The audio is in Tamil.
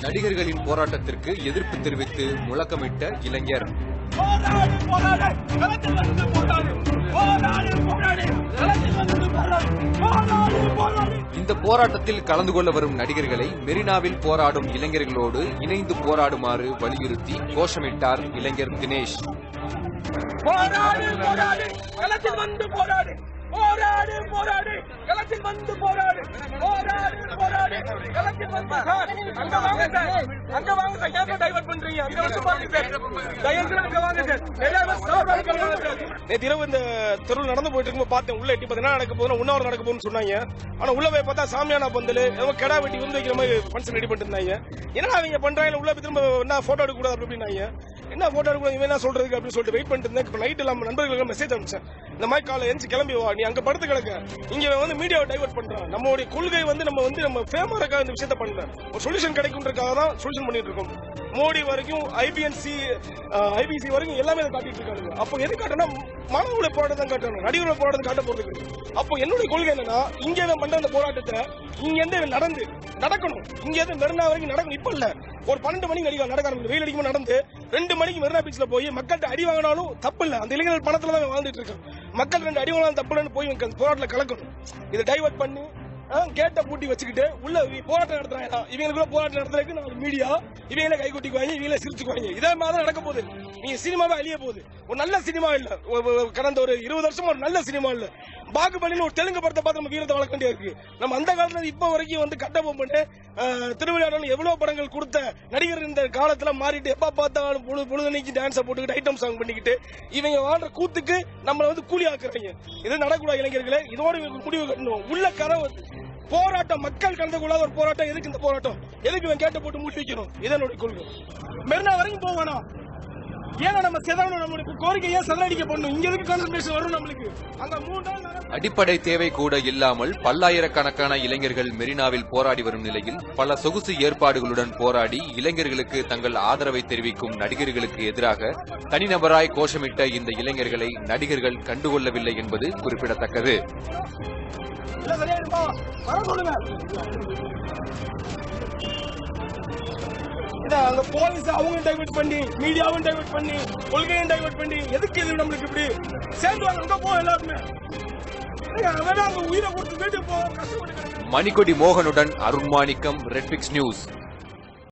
நடிகர்களின் போராட்டத்திற்கு எதிர்ப்பு தெரிவித்து முழக்கமிட்ட இளைஞர். இந்த போராட்டத்தில் கலந்து கொள்ள வரும் நடிகர்களை மெரினாவில் போராடும் இளைஞர்களோடு இணைந்து போராடுமாறு வலியுறுத்தி கோஷமிட்டார் இளைஞர் தினேஷ். போராடு போராடு களத்தில் வந்து போராடு. போராடு போராடு. களத்தில் வந்து போராடு. போராடு போராடு. களத்தில் வந்து சார். அங்க வாங்க சார். அங்க வாங்க சார். ஏன் டைவர்ட் பண்றீங்க. அங்க வந்து பாருங்க சார். தயவு அங்க வாங்க சார். நிறைய சார் வாங்க சார். நேற்று இரவு இந்த தெருவில் நடந்து போயிட்டு இருக்கும்போது பார்த்தேன். உள்ள எட்டி பார்த்தீங்கன்னா நடக்க போதும் உண்ணாவிரம் நடக்க போகுதுன்னு சொன்னாங்க. ஆனா உள்ள போய் பார்த்தா சாமியானா பந்தல் ஏதோ கெடா வெட்டி வந்து வைக்கிற மாதிரி ஃபங்க்ஷன் ரெடி பண்ணிட்டு இருந்தாங்க. என்னடா அவங்க பண்றாங்க? உள்ள போய் திரும்ப என்ன போட்டோ எடுக்க கூடாது அப்படின்னாங்க என்ன போட்டோ எடுக்க இவன் என்ன சொல்றதுக்கு அப்படின்னு சொல்லிட்டு வெயிட் பண்ணிட்டு இருந்தேன். இப்போ நைட் எல்லாம் நண்பர்களுக்கு மெசேஜ் அனுப்பிச்சேன். இந்த மாதிரி காலை எந்திச்சு கிளம்பி வா நீ அங்க படுத்து கிடக்க. இங்க வந்து மீடியாவை டைவர்ட் பண்றான். நம்மளுடைய கொள்கை வந்து நம்ம வந்து நம்ம ஃபேமா இருக்கா இந்த விஷயத்த பண்றேன். ஒரு சொல்யூஷன் கிடைக்கும்ன்றக்காக தான் சொல்யூஷன் பண்ணிட்டு இருக்கோம். மோடி வரைக்கும் ஐபிஎன்சி ஐபிசி வரைக்கும் எல்லாமே அதை காட்டிட்டு இருக்காங்க அப்போ எது காட்டணும்? மாணவர்களை போராட்டம் தான் காட்டணும். நடிகர்களை போராட்டம் காட்ட போறது அப்போ என்னுடைய கொள்கை என்னன்னா இங்க இவன் பண்ற அந்த போராட்டத்தை இங்க இருந்து நடந்து நடக்கணும். இங்க இருந்து மெரினா வரைக்கும் நடக்கணும். இப்ப இல்ல. ஒரு பன்னெண்டு மணிக்கு நடிகர் நடக்க ஆரம்பிக்கும் வெயில் அடிக்கும் நடந்து ரெண்டு மணிக்கு மெரினா பீச்ல போய் மக்கள்கிட்ட அடி வாங்கினாலும் தப்பு இல்ல. அந்த இளைஞர்கள் பணத்துல தான் வாழ்ந்துட்டு இருக்காங்க. மக்கள் ரெண்டு அடி வாங்கினாலும் தப்பு இல்லைன்னு போய் அந்த போராட்டத்தில் கலக்கணும். இதை டைவர்ட் பண்ணி கேட்டை பூட்டி வச்சுக்கிட்டு உள்ள போராட்டம் நடத்துறாங்க. இவங்களுக்குள்ள போராட்டம் நடத்துறதுக்கு நாலு மீடியா இவங்களே கை கொட்டிக்குவாங்க இவங்களே சிரிச்சுக்குவாங்க. இதே மாதிரி தான் நடக்க போகுது. நீங்க சினிமாவே அழிய போகுது. ஒரு நல்ல சினிமா இல்ல. கடந்த ஒரு இருபது வருஷமா ஒரு நல்ல சினிமா இல்ல. பாகுபலின்னு ஒரு தெலுங்கு படத்தை பார்த்து நம்ம வீரத்தை வளர்க்க வேண்டிய இருக்கு. நம்ம அந்த காலத்துல இப்ப வரைக்கும் வந்து கட்ட பண்ணி திருவிழாவில் எவ்வளவு படங்கள் கொடுத்த நடிகர் இந்த காலத்துல மாறிட்டு எப்ப பார்த்தாலும் பொழுது பொழுதுனைக்கு டான்ஸை போட்டுக்கிட்டு ஐட்டம் சாங் பண்ணிக்கிட்டு இவங்க வாழ்ற கூத்துக்கு நம்மளை வந்து கூலி ஆக்குறாங்க. இது நடக்கூடாது இளைஞர்களே இதோட முடிவு கட்டணும். உள்ள கதவு போராட்டம் மக்கள் கலந்து ஒரு போராட்டம். எதுக்கு இந்த போராட்டம்? எதுக்கு இவன் கேட்ட போட்டு மூட்டி வைக்கணும் இதனுடைய கொள்கை மெரினா வரைக்கும் போவானா? ஏன்னா நம்ம செதறணும் நம்மளுக்கு கோரிக்கை ஏன் செதறடிக்க பண்ணணும் இங்க எதுக்கு கான்சன்ட்ரேஷன் வரும் நம்மளுக்கு? அங்க மூணு நாள் நடக்கும். அடிப்படை தேவை கூட இல்லாமல் பல்லாயிரக்கணக்கான இளைஞர்கள் மெரினாவில் போராடி வரும் நிலையில் பல சொகுசு ஏற்பாடுகளுடன் போராடி இளைஞர்களுக்கு தங்கள் ஆதரவை தெரிவிக்கும் நடிகர்களுக்கு எதிராக தனிநபராய் கோஷமிட்ட இந்த இளைஞர்களை நடிகர்கள் கண்டுகொள்ளவில்லை என்பது குறிப்பிடத்தக்கது. அந்த அங்க போலீஸ் அவங்க டைவர்ட் பண்ணி மீடியாவும் டைவர்ட் பண்ணி கொள்கையும் டைவர்ட் பண்ணி எதுக்கு இது நம்மளுக்கு இப்படி? சேர்ந்து வாங்க அங்க போ எல்லாருமே. கொடுத்து மணிக்கொடி மோகனுடன் அருண்மாணிக்கம் ரெட்பிக்ஸ் நியூஸ்